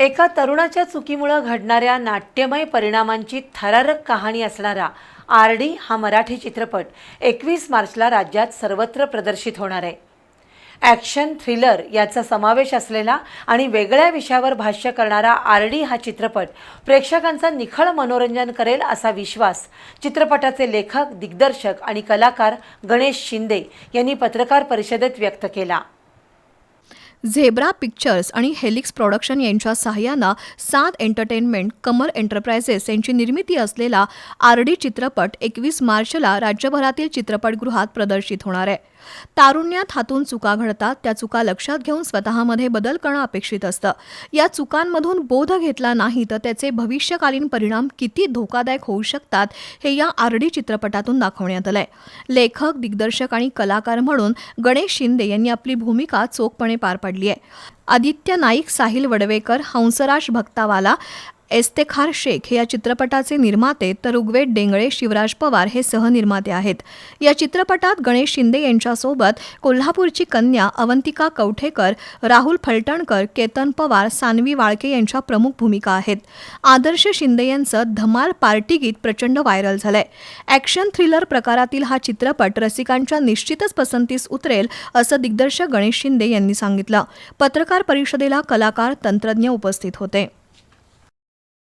एका तरुणाच्या चुकीमुळं घडणाऱ्या नाट्यमय परिणामांची थरारक कहाणी असणारा आर डी हा मराठी चित्रपट एकवीस मार्चला राज्यात सर्वत्र प्रदर्शित होणार आहे. ॲक्शन थ्रिलर याचा समावेश असलेला आणि वेगळ्या विषयावर भाष्य करणारा आर डी हा चित्रपट प्रेक्षकांचा निखळ मनोरंजन करेल असा विश्वास चित्रपटाचे लेखक दिग्दर्शक आणि कलाकार गणेश शिंदे यांनी पत्रकार परिषदेत व्यक्त केला. झेब्रा पिक्चर्स आणि हेलिक्स प्रोडक्शन यांच्या सहाय्यानं सात एंटरटेनमेंट कमल एंटरप्राइजेस यांची निर्मिती असलेला आर डी चित्रपट एकवीस मार्चला राज्यभरातील चित्रपटगृहात प्रदर्शित होणार आहे. तारुण्यात हातून चुका घडतात त्या चुका लक्षात घेऊन स्वतःमध्ये बदल करणं अपेक्षित असतं. या चुकांमधून बोध घेतला नाही तर त्याचे भविष्यकालीन परिणाम किती धोकादायक होऊ शकतात हे या आर डी चित्रपटातून दाखवण्यात आलंय. लेखक दिग्दर्शक आणि कलाकार म्हणून गणेश शिंदे यांनी आपली भूमिका चोखपणे पार पाडली. आहे. आदित्य नाईक साहिल वडवेकर हंसराज भक्तावाला एस्तेखार शेख हे या चित्रपटाचे निर्माते तर उगवेट डेंगळे शिवराज पवार हे सहनिर्माते आहेत. या चित्रपटात गणेश शिंदे यांच्यासोबत कोल्हापूरची कन्या अवंतिका कवठेकर राहुल फलटणकर केतन पवार सानवी वाळके यांच्या प्रमुख भूमिका आहेत. आदर्श शिंदे यांचं धमाल पार्टी गीत प्रचंड व्हायरल झालंय. ॲक्शन थ्रिलर प्रकारातील हा चित्रपट रसिकांच्या निश्चितच पसंतीस उतरेल असं दिग्दर्शक गणेश शिंदे यांनी सांगितलं. पत्रकार परिषदेला कलाकार तंत्रज्ञ उपस्थित होते.